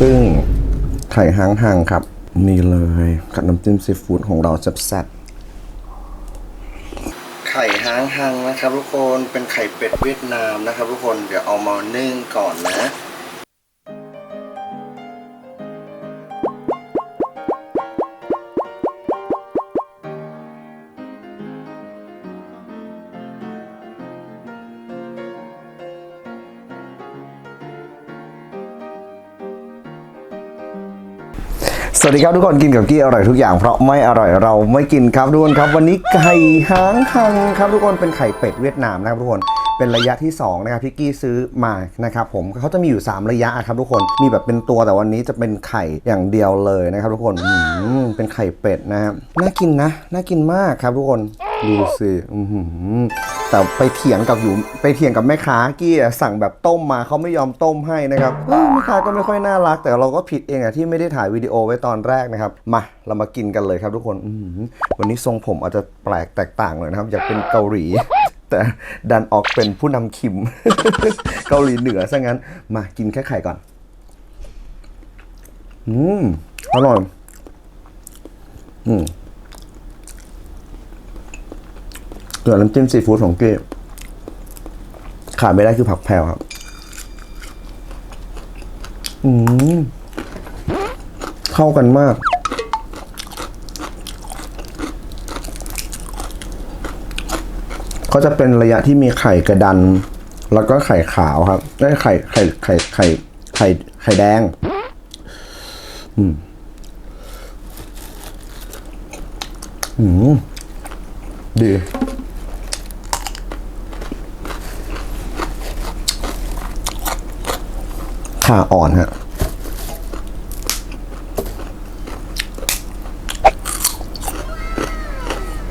ปึ้งไข่หางหางครับ นี่เลยกับน้ำจิ้มซีฟู้ดของเราแซ่บไข่หางหางนะครับทุกคนเป็นไข่เป็ดเวียดนามนะครับทุกคนเดี๋ยวเอามานึ่งก่อนนะ สวัสดีครับทุกคนกินกับกี้อร่อยทุกอย่างเพราะไม่อร่อยเราไม่กินครับทุกคนครับ วันนี้ไข่หางหังครับทุกคนเป็นไข่เป็ดเวียดนามนะครับทุกคนเป็นระยะที่2นะครับพี่กี้ซื้อมานะครับผมเขาจะมีอยู่ 3 ระยะครับทุกคนมีแบบเป็นตัวแต่วันนี้จะเป็นไข่อย่างเดียวเลยนะครับทุกคนอืมเป็นไข่เป็ดนะครับน่ากินนะ น่ากินมากครับทุกคนดูสิอือ แต่ไปเถียงกับอยู่ไปเถียงกับแม่ค้ากี้อะสั่งแบบต้มมาเขาไม่ยอมต้มให้นะครับเออแม่ค้าก็ไม่ค่อยน่ารัก แต่เราก็ผิดเองอะที่ไม่ได้ถ่ายวิดีโอไว้ตอนแรกนะครับมาเรามากินกันเลยครับทุกคนอื้อหือวันนี้ทรงผมอาจจะแปลกแตกต่างเลยนะครับ อยากเป็นเกาหลี แต่ดันออกเป็นผู้นำคิม เกาหลีเหนือซะงั้น มากินแค่ไข่ก่อนอืมอร่อยอืม เกิดน้ำจิ้มซีฟู้ดของเก้ขาดไม่ได้คือผักแพรวครับ อืมเข้ากันมากเขาจะเป็นระยะที่มีไข่กระดัน แล้วก็ไข่ขาวครับไอ้ไข่ไข่ไข่ไข่ไข่ไข่แดง อืม อืม ดี ขาอ่อนฮะ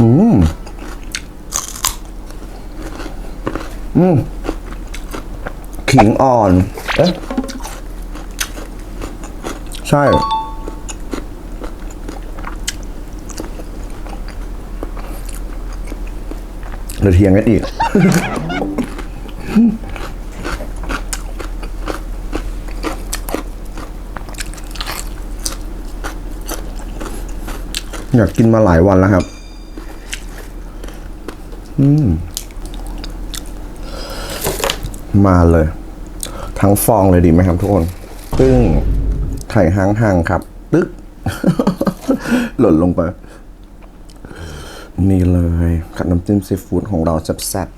อืม อืม ขิงอ่อน เอ๊ะ ใช่ เดี๋ยวเถียงกันอีก อยากกินมาหลายวันแล้วครับ อืม มาเลย ทั้งฟองเลยดีไหมครับทุกคนปึ้งไข่หางหางครับ ตึ๊ก หล่นลงไป นี่เลยกับน้ำจิ้มซีฟู้ดของเราแซ่บๆ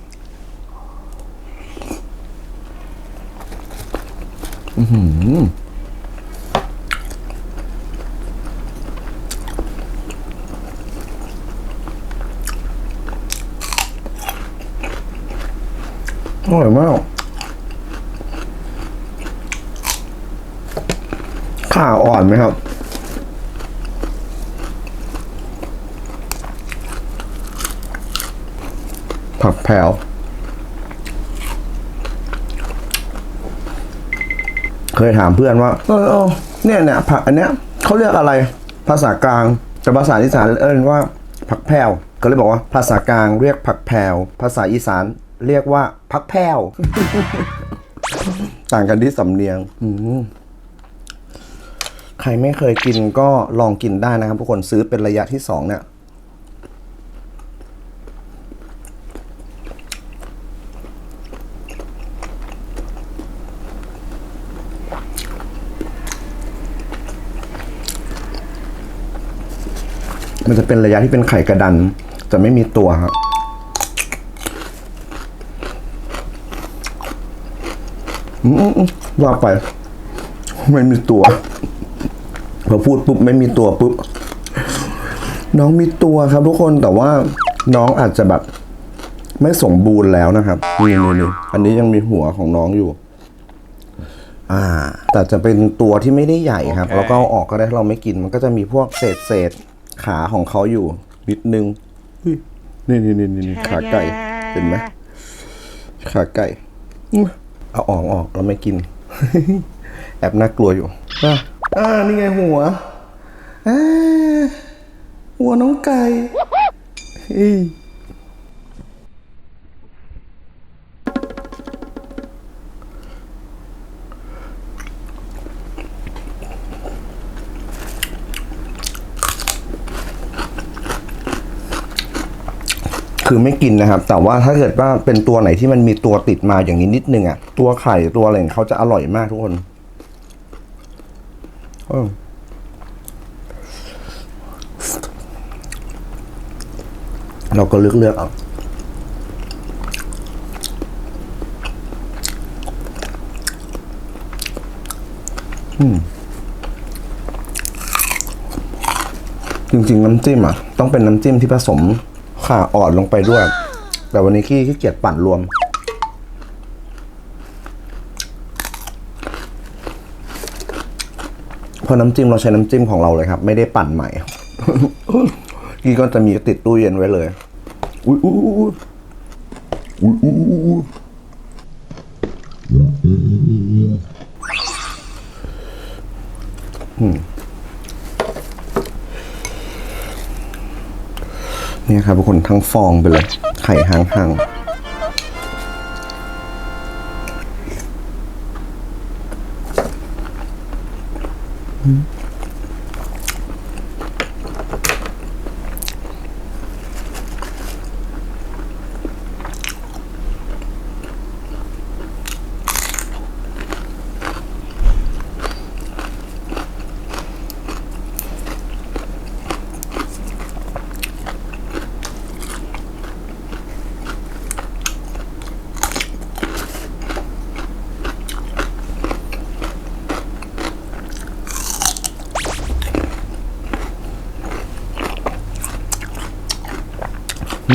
อื้อหือ อร่อยมากขาอ่อนไหมครับ ผักแผ่วเคยถามเพื่อนว่าเออเออเนี่ยเนี่ยผักอันเนี้ยเขาเรียกอะไร ภาษากลาง แต่ภาษาอีสานเอิ้นว่า ผักแผ่วก็เลยบอกว่า ภาษากลางเรียกผักแผ่วภาษาอีสาน เรียกว่าผักแผ่วต่างกันที่สำเนียงอืมใครไม่เคยกินก็ลองกินได้นะครับทุกคนซื้อเป็นระยะที่สองเนี่ยมันจะเป็นระยะที่เป็นไข่กระดัน จะไม่มีตัวครับ อืมอืม ว่าไป ไม่มีตัว พอพูดปุ๊บไม่มีตัวปุ๊บ น้องมีตัวครับทุกคนแต่ว่าน้องอาจจะแบบ ไม่สมบูรณ์แล้วนะครับนี่นี่นี่อันนี้ยังมีหัวของน้องอยู่ อ่า แต่จะเป็นตัวที่ไม่ได้ใหญ่ครับ แล้วก็เอาออกก็ได้ถ้าเราไม่กิน มันก็จะมีพวกเศษเศษขาของเขาอยู่นิดนึงอุ๊ยนี่นี่นี่นี่ขาไก่เห็นไหมขาไก่อื้อ เอาออกออกเราไม่กิน แอบน่ากลัวอยู่อะอ่านี่ไงหัวอ่าหัวน้องไก่ คือไม่กินนะครับ แต่ว่าถ้าเกิดว่าเป็นตัวไหนที่มันมีตัวติดมาอย่างนี้นิดนึงอะ ตัวไข่ตัวอะไรของเขาจะอร่อยมากทุกคนเราก็เลือกเลือกๆเอาจริงๆ น้ำจิ้มอะ ต้องเป็นน้ำจิ้มที่ผสม ข่าอ่อนลงไปด้วย แต่วันนี้ขี้ขี้เกียจปั่นรวมเพราะน้ำจิ้มเราใช้น้ำจิ้มของเราเลยครับ ไม่ได้ปั่นใหม่กี้ก็จะมีติดตู้เย็นไว้เลยอุ้ยอุ้ยอุ้ยอุ้ยอุ้ยอุ้ยอุ้ย เนี่ยครับทุกคนทั้งฟองไปเลย ไข่หางหาง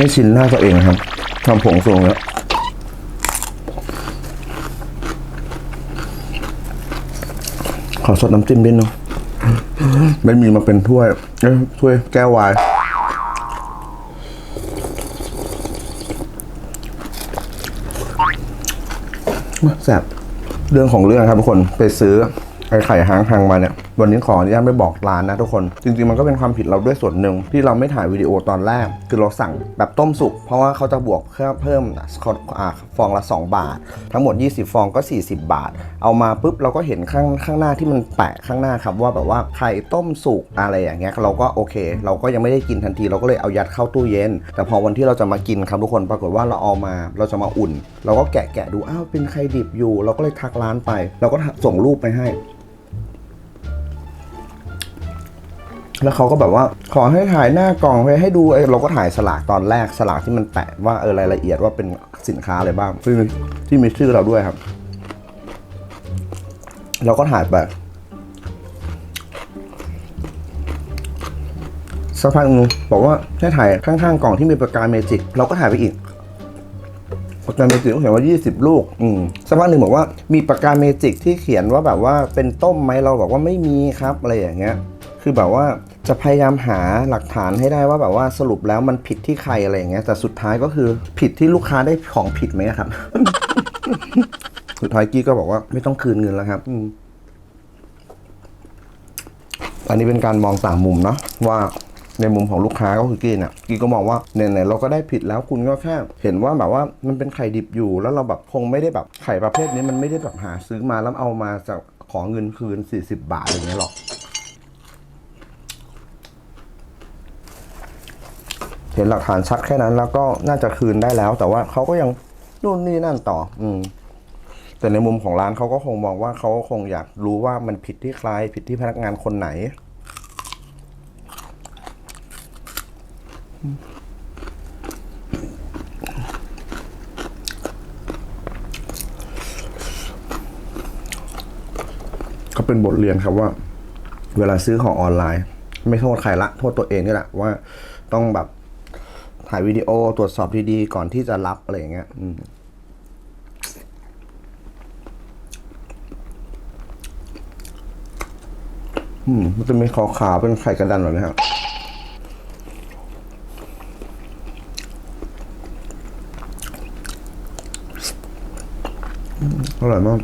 ไม่ชินหน้าตัวเองนะครับทำผงสูงแล้วขอสดน้ำจิ้มนิดนึงไม่มีมาเป็นถ้วยเอ้ยถ้วยแก้ววายแซ่บเรื่องของเรื่องครับทุกคนไปซื้อไอ้ไข่หางหางมาเนี่ย วันนี้ขออนุญาตไม่บอกร้านนะทุกคน จริงๆมันก็เป็นความผิดเราด้วยส่วนหนึ่งที่เราไม่ถ่ายวิดีโอตอนแรก คือเราสั่งแบบต้มสุก เพราะว่าเขาจะบวกเพิ่มเพิ่มฟองละ 2 บาท ทั้งหมด 20 ฟองก็ 40 บาท เอามาปุ๊บเราก็เห็นข้างข้างหน้าที่มันแปะข้างหน้าครับว่าแบบว่าไข่ต้มสุกอะไรอย่างเงี้ยเราก็โอเค เราก็ยังไม่ได้กินทันที เราก็เลยเอายัดเข้าตู้เย็น แต่พอวันที่เราจะมากินครับทุกคนปรากฏว่าเราเอามาเราจะมาอุ่น เราก็แกะแกะดูอ้าวเป็นไข่ดิบอยู่ เราก็เลยทักร้านไป เราก็ส่งรูปไปให้ แล้วเขาก็แบบว่าขอให้ถ่ายหน้ากล่องไปให้ดูเอ้ยเราก็ถ่ายสลากตอนแรกสลากที่มันแปะว่าเออรายละเอียดว่าเป็นสินค้าอะไรบ้างที่มีที่มีชื่อเราด้วยครับ เราก็ถ่ายไปสักพักหนึงบอกว่าให้ถ่ายข้างๆกล่องที่มีปากกาเมจิกเราก็ถ่ายไปอีกปากกาเมจิกเขาเขียนว่า 20 ลูก อืมสักพักหนึ่งบอกว่ามีปากกาเมจิกที่เขียนว่าแบบว่าเป็นต้มไหมเราบอกว่าไม่มีครับอะไรอย่างเงี้ย คือแบบว่า จะพยายามหาหลักฐานให้ได้ว่าแบบว่าสรุปแล้วมันผิดที่ใครอะไรอย่างเงี้ยแต่สุดท้ายก็คือผิดที่ลูกค้าได้ของผิดไหมครับ สุดท้ายกี้ก็บอกว่าไม่ต้องคืนเงินแล้วครับอืมอันนี้เป็นการมองต่างมุมเนาะว่าในมุมของลูกค้าก็คือกี้เนี่ยกี้ก็มองว่าไหนๆเราก็ได้ผิดแล้วคุณก็แค่เห็นว่าแบบว่ามันเป็นไข่ดิบอยู่ แล้วเราแบบคงไม่ได้แบบไข่ประเภทนี้มันไม่ได้แบบหาซื้อมาแล้วเอามาจะขอเงินคืน 40 บาทอะไรอย่างเงี้ยหรอก เห็นหลักฐานชัดแค่นั้น แล้วก็น่าจะคืนได้แล้ว แต่ว่าเขาก็ยังนู่นนี่นั่นต่อ อืม แต่ในมุมของร้านเขาก็คงมองว่าเขาคงอยากรู้ว่ามันผิดที่ใครผิดที่พนักงานคนไหน ก็เป็นบทเรียนครับว่า เวลาซื้อของออนไลน์ ไม่โทษใครละ โทษตัวเองนี่แหละว่าต้องแบบ ถ่ายวิดีโอตรวจสอบดีๆก่อนที่จะรับอะไรอย่างเงี้ยอืมมันจะมีขาวขาวๆเป็นไข่กระดานแบบนี้ครับอืมอร่อยมาก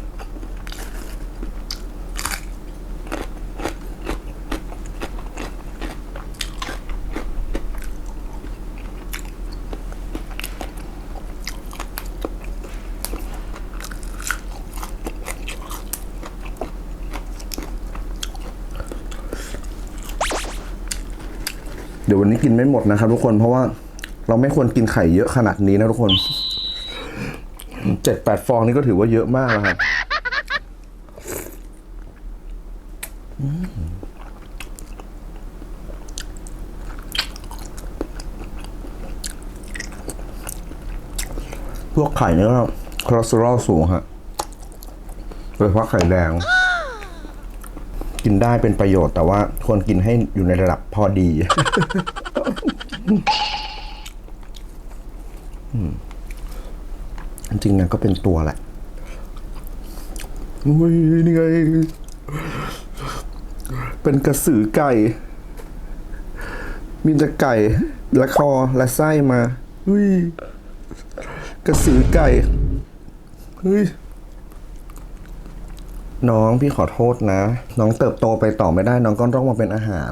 เดี๋ยววันนี้กินไม่หมดนะครับ ทุกคนเพราะว่าเราไม่ควรกินไข่เยอะขนาดนี้นะทุกคนเจ็ดแปดฟองนี่ก็ถือว่าเยอะมากแล้วครับพวกไข่เนี่ยก็คอเลสเตอรอลสูงฮะโดยเฉพาะไข่แดง กินได้เป็นประโยชน์ แต่ว่าควรกินให้อยู่ในระดับพอดีอจริงๆนะก็เป็นตัวแหละอุ้ยนี่ไง เป็นกระสือไก่ มีแต่ไก่ และคอและไส้มาอุ้ยกระสือไก่เฮ้ย น้องพี่ขอโทษนะ น้องเติบโตไปต่อไม่ได้ น้องก็ต้องมาเป็นอาหาร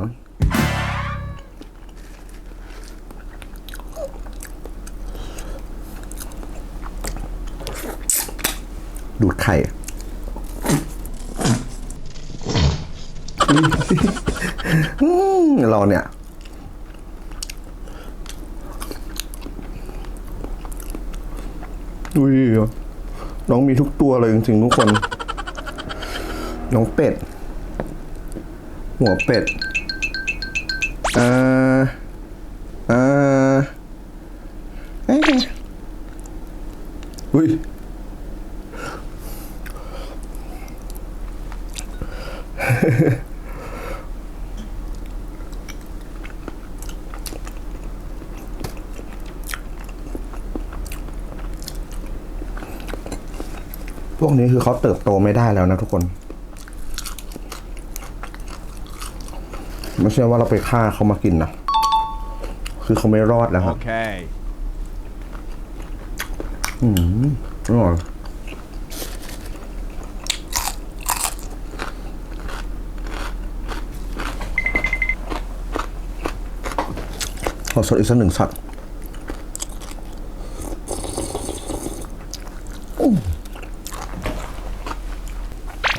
ดูดไข่เราเนี่ย ดูดิน้องมีทุกตัวเลยจริงๆทุกคน น้องเป็ด หัวเป็ดอ่าอ่าเอ้ยอุ้ยพวกนี้คือเขาเติบโตไม่ได้แล้วนะทุกคน ไม่ใช่ว่าเราไปฆ่าเขามากินนะ คือเขาไม่รอดแล้วครับ Okay. อร่อยขอสดอีกสักหนึ่งสัตว์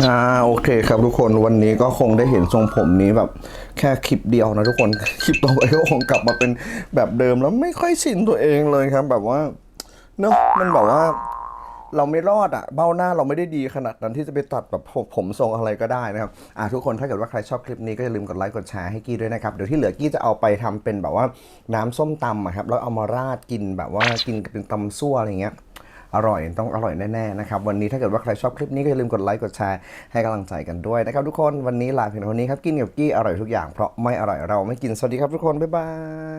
อ่าโอเคครับทุกคนวันนี้ก็คงได้เห็นทรงผมนี้แบบ แค่คลิปเดียวนะทุกคน คลิปต่อไปก็คงกลับมาเป็นแบบเดิมแล้วไม่ค่อยชินตัวเองเลยครับ แบบว่าเนอะมันแบบว่าเราไม่รอดอะเบ้าหน้าเราไม่ได้ดีขนาดนั้นที่จะไปตัดแบบผมทรงอะไรก็ได้นะครับอะทุกคนถ้าเกิดว่าใครชอบคลิปนี้ก็อย่าลืมกดไลค์กดแชร์ให้กี้ด้วยนะครับ เดี๋ยวที่เหลือกี้จะเอาไปทำเป็นแบบว่าน้ำส้มตำอะครับแล้วเอามาราดกินแบบว่ากินเป็นตำซั่วอะไรเงี้ย อร่อยต้องอร่อยแน่ๆนะครับวันนี้ถ้าเกิดว่าใครชอบคลิปนี้ก็อย่าลืมกดไลค์กดแชร์ให้กำลังใจกันด้วยนะครับทุกคนวันนี้ลาเพียงเท่านี้ครับกินกับกี้อร่อยทุกอย่างเพราะไม่อร่อยเราไม่กินสวัสดีครับทุกคนบ๊ายบาย